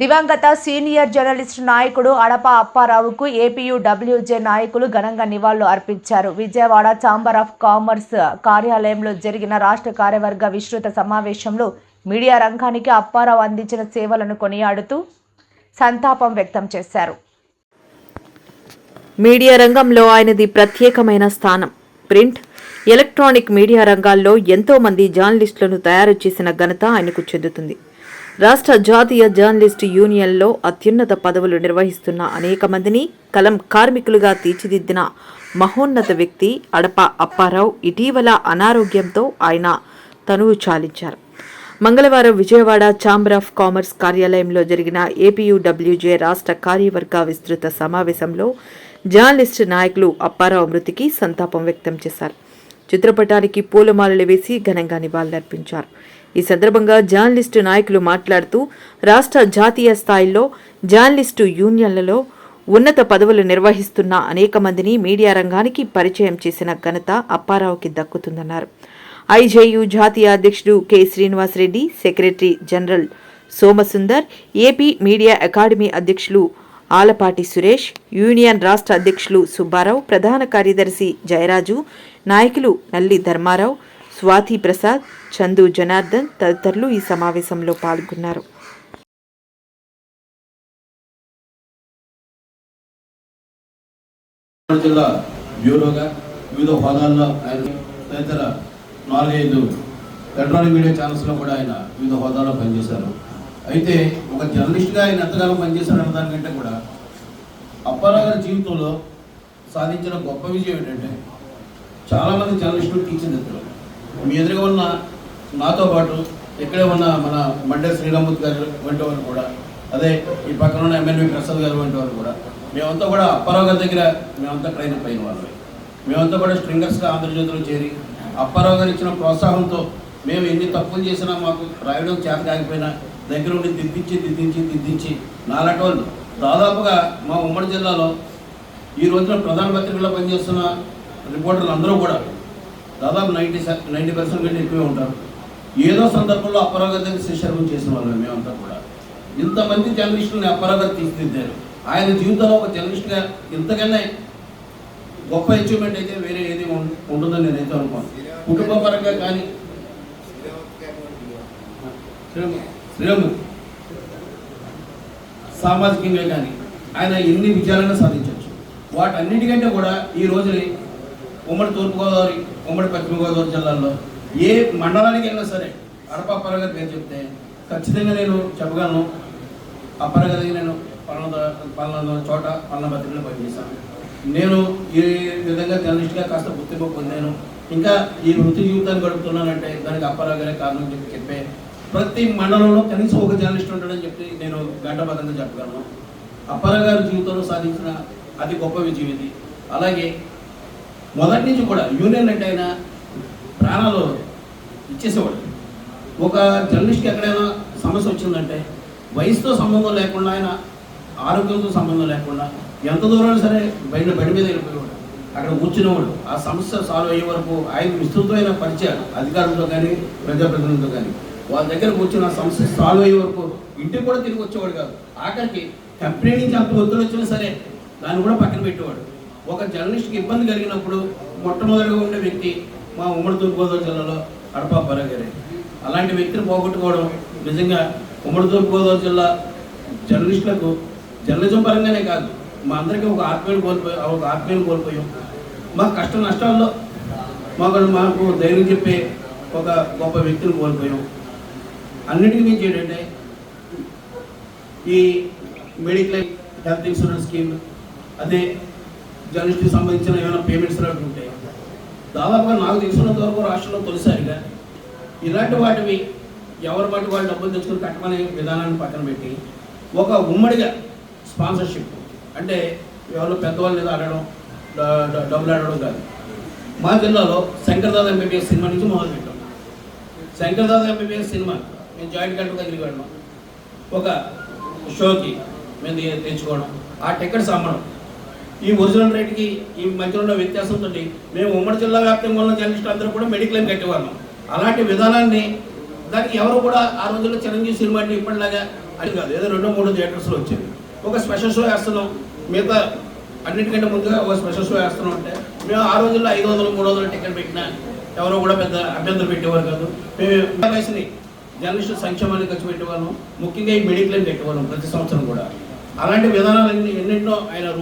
దివంగత senior journalist నాయకుడు అడప అప్పారావుకు APU WJ నాయకులు ఘనంగా నివాళులు అర్పించారు. విజయవాడ ఛాంబర్ ఆఫ్ కామర్స్ కార్యాలయంలో జరిగిన రాష్ట్ర కార్యవర్గ విస్తృత సమావేశంలో మీడియా రంగానికి అప్పారావు అందించిన సేవలను కొనియాడుతూ సంతాపం వ్యక్తం చేశారు. మీడియా రంగంలో ఆయనది ప్రత్యేకమైన స్థానం. ప్రింట్ ఎలక్ట్రానిక్ మీడియా రంగాల్లో ఎంతో మంది జర్నలిస్టులను తయారు చేసిన ఘనత ఆయనకు చెందుతుంది. రాష్ట్ర జాతీయ జర్నలిస్టు యూనియన్లో అత్యున్నత పదవులు నిర్వహిస్తున్న అనేక మందిని కలం కార్మికులుగా తీర్చిదిద్దిన మహోన్నత వ్యక్తి అడప అప్పారావు ఇటీవల అనారోగ్యంతో ఆయన తనువు చాలించారు. మంగళవారం విజయవాడ ఛాంబర్ ఆఫ్ కామర్స్ కార్యాలయంలో జరిగిన ఏపీయూడబ్ల్యూజే రాష్ట్ర కార్యవర్గ విస్తృత సమావేశంలో జర్నలిస్ట్ నాయకులు అప్పారావు మృతికి సంతాపం వ్యక్తం చేశారు. చిత్రపటానికి పూలమాలలు వేసి ఘనంగా నివాళులర్పించారు. ఈ సందర్భంగా జర్నలిస్టు నాయకులు మాట్లాడుతూ రాష్ట్ర జాతీయ స్థాయిలో జర్నలిస్టు యూనియన్లలో ఉన్నత పదవులు నిర్వహిస్తున్న అనేక మందిని మీడియా రంగానికి పరిచయం చేసిన ఘనత అప్పారావుకి దక్కుతుందన్నారు. ఐజేయు జాతీయ అధ్యక్షుడు K. Srinivas Reddy secretary general Somasundar AP media academy అధ్యక్షులు ఆలపాటి సురేష్ యూనియన్ రాష్ట్ర అధ్యక్షులు సుబ్బారావు ప్రధాన కార్యదర్శి జయరాజు నాయకులు నల్లి ధర్మారావు స్వాతి ప్రసాద్ చందు జనార్దన్ తదితరులు ఈ సమావేశంలో పాల్గొన్నారు. జిల్లా బ్యూరోగా వివిధ హోదాల్లో ఆయన తదితర నాలుగైదు ఎలక్ట్రానిక్ మీడియా ఛానల్స్లో కూడా ఆయన వివిధ హోదాల్లో పనిచేశారు. అయితే ఒక జర్నలిస్ట్గా ఆయన ఎంతకాలం పనిచేశారన్న దానికంటే కూడా అప్పారావు గారి జీవితంలో సాధించిన గొప్ప విజయం ఏంటంటే చాలామంది జర్నలిస్టులు తీర్చిదిద్దారు మీ ఎదురుగా ఉన్న నాతో పాటు ఇక్కడే ఉన్న మన మండే శ్రీరామూర్తి గారు వంటి వారు కూడా అదే ఈ పక్కన ఉన్న ఎమ్మెల్యే ప్రసాద్ గారు వంటి వారు కూడా మేమంతా కూడా అప్పారావు గారి దగ్గర మేమంతా ట్రైన్ అయిన వాళ్ళమే. మేమంతా కూడా స్ట్రింగర్స్గా ఆంధ్రజ్యోతిలో చేరి అప్పారావు గారు ఇచ్చిన ప్రోత్సాహంతో మేము ఎన్ని తప్పులు చేసినా మాకు రాయడం చేత కాకపోయినా దగ్గర ఉండి దిద్దించి దిద్దించి దిద్దించి నాలాంటి వాళ్ళు. దాదాపుగా మా ఉమ్మడి జిల్లాలో ఈ రోజున ప్రధాన పత్రికల్లో పనిచేస్తున్న రిపోర్టర్లు అందరూ కూడా దాదాపు నైంటీ నైంటీ పర్సెంట్ కంటే ఎక్కువే ఉంటారు. ఏదో సందర్భంలో అప్పారావు గారి చేసిన వాళ్ళం మేమంతా కూడా. ఇంతమంది జర్నలిస్టులని అపరాగతి తీర్చిదిద్దారు ఆయన జీవితంలో ఒక జర్నలిస్ట్గా ఇంతకన్నా గొప్ప అచీవ్మెంట్ అయితే వేరే ఏది ఉంటుందని నేనైతే అనుకోను. కుటుంబ పరంగా కానీ సామాజికంగా కానీ ఆయన ఎన్ని విజయాలను సాధించవచ్చు వాటన్నిటికంటే కూడా ఈ రోజుని ఉమ్మడి తూర్పుగోదావరి ఉమ్మడి పశ్చిమ గోదావరి జిల్లాల్లో ఏ మండలానికి వెళ్ళినా సరే అడప అప్పారావు పేరు చెప్తే ఖచ్చితంగా నేను చెప్పగలను. అప్పారావు దగ్గర నేను పలానా పలానా చోట పలానా పత్రికలో పనిచేశాను. నేను ఈ విధంగా జర్నలిస్ట్గా కాస్త గుర్తింపు పొందాను. ఇంకా ఈ వృత్తి జీవితాన్ని గడుపుతున్నానంటే దానికి అప్పారావు గారే కారణం చెప్పి చెప్పే ప్రతి మండలంలో కనీసం ఒక జర్నలిస్ట్ ఉంటాడని చెప్పి నేను గంటబద్ధంగా చెప్పగలను. అప్పారావు గారి జీవితంలో సాధించిన అతి గొప్ప విజయం ఇది. అలాగే మొదటి నుంచి కూడా యూనియన్ అంటే ఆయన ప్రాణాలు ఇచ్చేసేవాడు. ఒక జర్నలిస్ట్కి ఎక్కడైనా సమస్య వచ్చిందంటే వయసుతో సంబంధం లేకుండా ఆయన ఆరోగ్యంతో సంబంధం లేకుండా ఎంత దూరం సరే బయట బడి మీద వెళ్ళిపోయేవాడు. అక్కడ కూర్చునేవాడు. ఆ సమస్య సాల్వ్ అయ్యే వరకు ఆయన విస్తృతమైన పరిచయాలు అధికారులతో కానీ ప్రజాప్రతినిధులతో కానీ. వాళ్ళ దగ్గర కూర్చున్న సమస్య సాల్వ్ అయ్యే వరకు ఇంటికి కూడా తిరిగి వచ్చేవాడు కాదు. ఆఖరికి కంపెనీ నుంచి అంత ఒత్తిడి వచ్చినా సరే దాన్ని కూడా పక్కన పెట్టేవాడు. ఒక జర్నలిస్ట్కి ఇబ్బంది కలిగినప్పుడు మొట్టమొదటిగా ఉండే వ్యక్తి మా ఉమ్మడి తూర్పుగోదావరి జిల్లాలో అడపా గారే. అలాంటి వ్యక్తిని పోగొట్టుకోవడం నిజంగా ఉమ్మడి తూర్పుగోదావరి జిల్లా జర్నలిస్టులకు జర్నలిజం పరంగానే కాదు మా అందరికీ ఒక ఆత్మీయులు కోల్పోయి ఒక ఆత్మీయులు కోల్పోయాం మా కష్ట నష్టాల్లో మాకు మాకు ధైర్యం చెప్పే ఒక గొప్ప వ్యక్తిని కోల్పోయాం. అన్నిటికీ మించి ఏంటంటే ఈ మెడిక్లైమ్ హెల్త్ ఇన్సూరెన్స్ స్కీమ్ అదే జర్నలిస్ట్కి సంబంధించిన ఏమైనా పేమెంట్స్ లాంటివి ఉంటాయి? దాదాపుగా నాకు తెలిసినంత వరకు రాష్ట్రంలో తొలిసారిగా ఇలాంటి వాటివి ఎవరి వాటి వాళ్ళు డబ్బులు తెచ్చుకుని కట్టమనే విధానాన్ని పక్కన పెట్టి ఒక ఉమ్మడిగా స్పాన్సర్షిప్ అంటే ఎవరు పెద్దవాళ్ళు ఏదో ఆడడం డబ్బులు ఆడడం కాదు. మా జిల్లాలో శంకర్దాద ఎంబీబీఎస్ సినిమా నుంచి మొదలు పెట్టాం. శంకర్దాద ఎంబీబీఎస్ సినిమా మేము జాయింట్ కలెక్టర్ దగ్గరికి వెళ్ళడం ఒక షోకి మేము తెచ్చుకోవడం. ఆ టికెట్స్ అమ్మడం ఈ ఒరిజినల్ రేట్కి ఈ మధ్యలో ఉన్న వ్యత్యాసంతో మేము ఉమ్మడి జిల్లా వ్యాప్తంగా ఉన్న జర్నలిస్టులు అందరూ కూడా మెడిక్లెయిమ్ కట్టేవాళ్ళం. అలాంటి విధానాన్ని దానికి ఎవరు కూడా ఆ రోజుల్లో చిరంజీవి సినిమా అంటే ఇప్పటిలాగా అది కాదు. ఏదో రెండో మూడో థియేటర్స్లో వచ్చింది. ఒక స్పెషల్ షో వేస్తున్నాం. మిగతా అన్నిటికంటే ముందుగా ఒక స్పెషల్ షో వేస్తున్నాం అంటే మేము ఆ రోజుల్లో ఐదు వందలు మూడు వందలు టికెట్ పెట్టినా ఎవరో కూడా పెద్ద అభ్యంతరం పెట్టేవారు కాదు. మేము వయసుని జర్నలిస్టు సంక్షేమాన్ని ఖర్చు పెట్టేవాళ్ళం. ముఖ్యంగా ఈ మెడిక్లెయిమ్ పెట్టేవాళ్ళం ప్రతి సంవత్సరం కూడా. అలాంటి విధానాలన్నీ ఎన్నెన్నో ఆయన